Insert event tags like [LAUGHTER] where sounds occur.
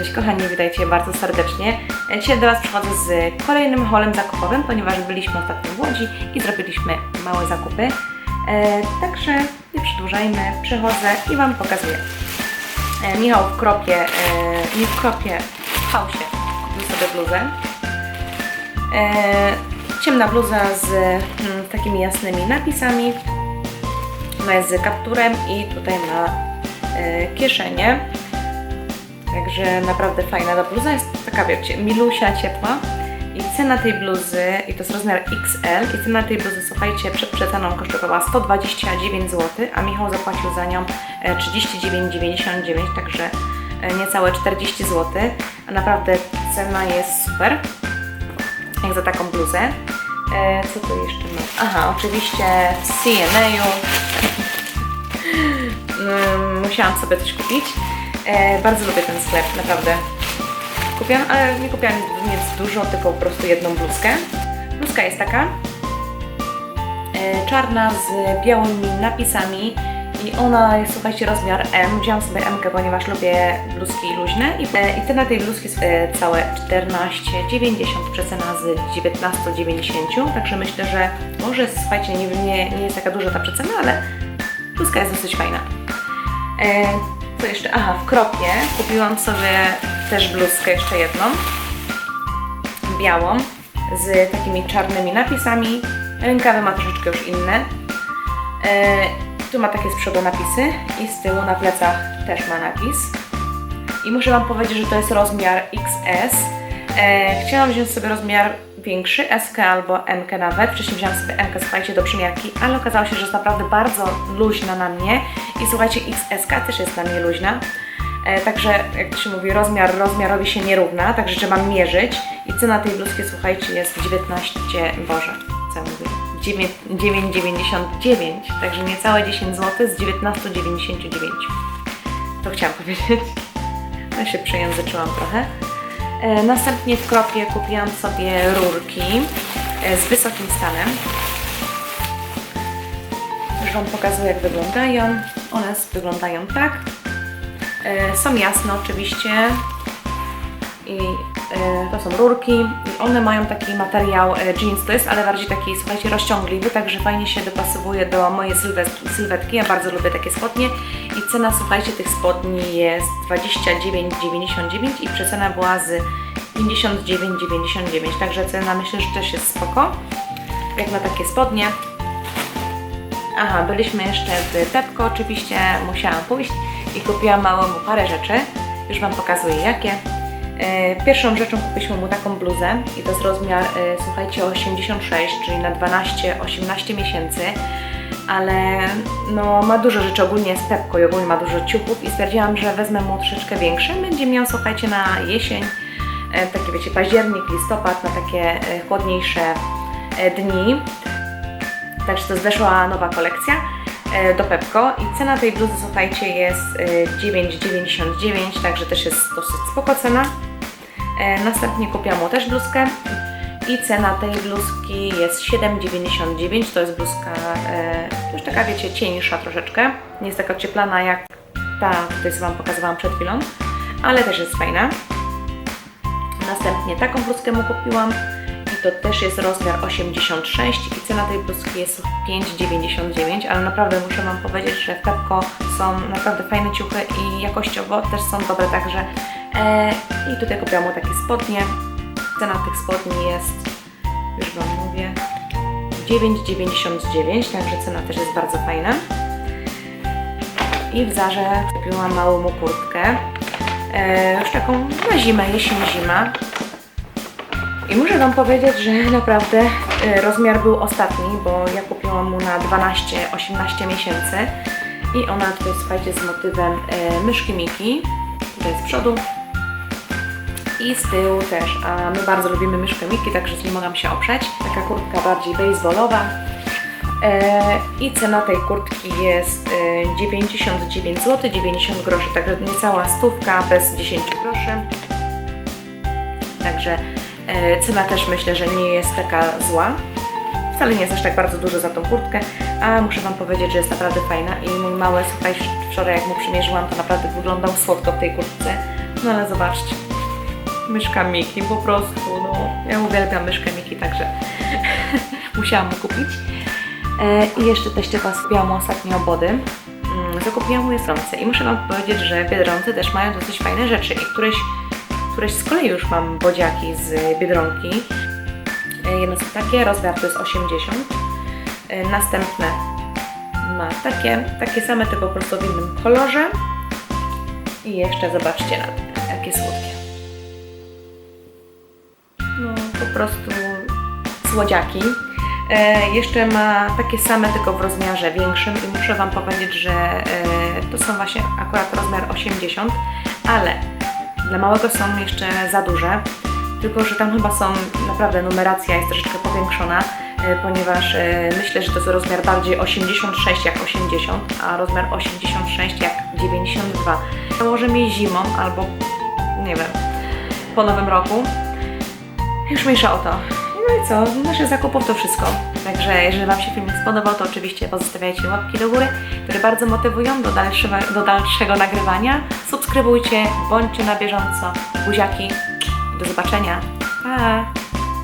Cześć kochani, witajcie bardzo serdecznie. E, Dzisiaj do Was przychodzę z kolejnym holem zakupowym, ponieważ byliśmy ostatnio w Łodzi i zrobiliśmy małe zakupy. E, także nie przedłużajmy, przychodzę i Wam pokazuję. E, Michał w kropie, e, nie w kropie, w hausie kupił sobie bluzę. E, ciemna bluza z mm, takimi jasnymi napisami. Ona jest z kapturem i tutaj ma e, kieszenie. Także naprawdę fajna ta bluza jest taka, wiecie, milusia, ciepła. I cena tej bluzy, i to jest rozmiar XL, i cena tej bluzy, słuchajcie, przed przeceną kosztowała 129 zł, a Michał zapłacił za nią e, 39,99, także e, niecałe 40 zł. Naprawdę cena jest super, jak za taką bluzę. E, co tu jeszcze? Aha, oczywiście w CNA-u Mm, musiałam sobie coś kupić. E, bardzo lubię ten sklep, naprawdę. Kupiłam, ale nie kupiłam nic dużo, tylko po prostu jedną bluzkę. Bluzka jest taka. E, czarna z białymi napisami i ona jest, słuchajcie, rozmiar M. Wziąłam sobie M, ponieważ lubię bluzki luźne i, e, i cena tej bluzki jest e, całe 14,90 przecena z 19,90 także myślę, że może, słuchajcie, nie, nie, nie jest taka duża ta przecena, ale bluzka jest dosyć fajna. E, co jeszcze? Aha, w kropie kupiłam sobie też bluzkę jeszcze jedną, białą, z takimi czarnymi napisami. Rękawy ma troszeczkę już inne. E, tu ma takie z przodu napisy i z tyłu na plecach też ma napis. I muszę Wam powiedzieć, że to jest rozmiar XS. E, chciałam wziąć sobie rozmiar większy, SK albo MK nawet. Wcześniej wziąłam sobie MK, słuchajcie, do przymiarki, ale okazało się, że jest naprawdę bardzo luźna na mnie. I słuchajcie, XSK też jest na mnie luźna. E, także, jak to się mówi, rozmiar rozmiarowi się nie równa, także trzeba mierzyć. I cena tej bluzki, słuchajcie, jest 19, Boże, co ja mówię? 9 9,99, także niecałe 10 zł z 19,99. To chciałam powiedzieć. Ja się przejęzyczyłam trochę. E, następnie w kropie kupiłam sobie rurki e, z wysokim stanem. Już Wam pokazuję jak wyglądają. One wyglądają tak. E, są jasne oczywiście i e, to są rurki i one mają taki materiał e, jeans to jest, ale bardziej taki, słuchajcie, rozciągliwy, także fajnie się dopasowuje do mojej sylwetki, ja bardzo lubię takie spodnie i cena, słuchajcie, tych spodni jest 29,99 i przecena była z 59,99, także cena myślę, że też jest spoko, jak na takie spodnie. Aha, byliśmy jeszcze w Pepko, oczywiście musiałam pójść i kupiłam małemu parę rzeczy. Już Wam pokazuję jakie. E, Pierwszą rzeczą kupiliśmy mu taką bluzę i to jest rozmiar, e, słuchajcie, 86, czyli na 12-18 miesięcy. Ale no, ma dużo rzeczy, ogólnie jest Pepko i ogólnie ma dużo ciuchów i stwierdziłam, że wezmę mu troszeczkę większy. Będzie miał, słuchajcie, na jesień, e, takie wiecie, październik, listopad, na takie chłodniejsze dni. Także to jest weszła nowa kolekcja do Pepko i cena tej bluzy, słuchajcie, jest e, 9,99, także też jest dosyć spoko cena. E, Następnie kupiłam mu też bluzkę i cena tej bluzki jest 7,99, to jest bluzka e, już taka, wiecie, cieńsza troszeczkę, nie jest taka ocieplana jak ta, której Wam pokazywałam przed chwilą, ale też jest fajna. Następnie taką bluzkę mu kupiłam i to też jest rozmiar 86 i cena tej bluzki jest 5,99, ale naprawdę muszę Wam powiedzieć, że w Pepko są naprawdę fajne ciuchy i jakościowo też są dobre, także i tutaj kupiłam mu takie spodnie. Cena tych spodni jest, już Wam mówię, 9,99, także cena też jest bardzo fajna. I w Zarze kupiłam małą mu kurtkę, e, już taką na zimę, jesień-zima. I muszę Wam powiedzieć, że naprawdę e, rozmiar był ostatni, bo ja kupiłam mu na 12-18 miesięcy i ona tutaj, słuchajcie, z motywem e, myszki Miki, tutaj z przodu i z tyłu też, a my bardzo lubimy myszkę Miki, także nie mogłam się oprzeć. Taka kurtka bardziej baseballowa. E, I cena tej kurtki jest e, 99 zł, 90 groszy, także niecała stówka bez 10 groszy. Także e, cena też myślę, że nie jest taka zła. Wcale nie jest aż tak bardzo dużo za tą kurtkę, a muszę Wam powiedzieć, że jest naprawdę fajna i mój mały, słuchaj, wczoraj jak mu przymierzyłam, to naprawdę wyglądał słodko w tej kurtce. No ale zobaczcie. Myszka Miki, po prostu, no. Ja uwielbiam myszkę Miki, także [LAUGHS] musiałam mu kupić. E, I jeszcze teściowa skupiła mu ostatnie obody. Mm, Zakupiłam mu Biedronce i muszę Wam powiedzieć, że Biedronce też mają dosyć fajne rzeczy i któreś, któreś z kolei już mam bodziaki z Biedronki. E, Jedno są takie, rozmiar to jest 80. E, Następne ma takie, takie same, tylko po prostu w innym kolorze. I jeszcze zobaczcie na to, po prostu słodziaki. E, jeszcze ma takie same, tylko w rozmiarze większym i muszę Wam powiedzieć, że e, to są właśnie akurat rozmiar 80, ale dla małego są jeszcze za duże, tylko że tam chyba są, naprawdę numeracja jest troszeczkę powiększona, e, ponieważ e, myślę, że to jest rozmiar bardziej 86 jak 80, a rozmiar 86 jak 92. Założę mi zimą albo, nie wiem, po nowym roku. Już mniejsza o to. No i co, z naszych zakupów to wszystko. Także jeżeli Wam się filmik spodobał, to oczywiście pozostawiajcie łapki do góry, które bardzo motywują do dalszego, do dalszego nagrywania. Subskrybujcie, bądźcie na bieżąco. Buziaki. Do zobaczenia. Pa!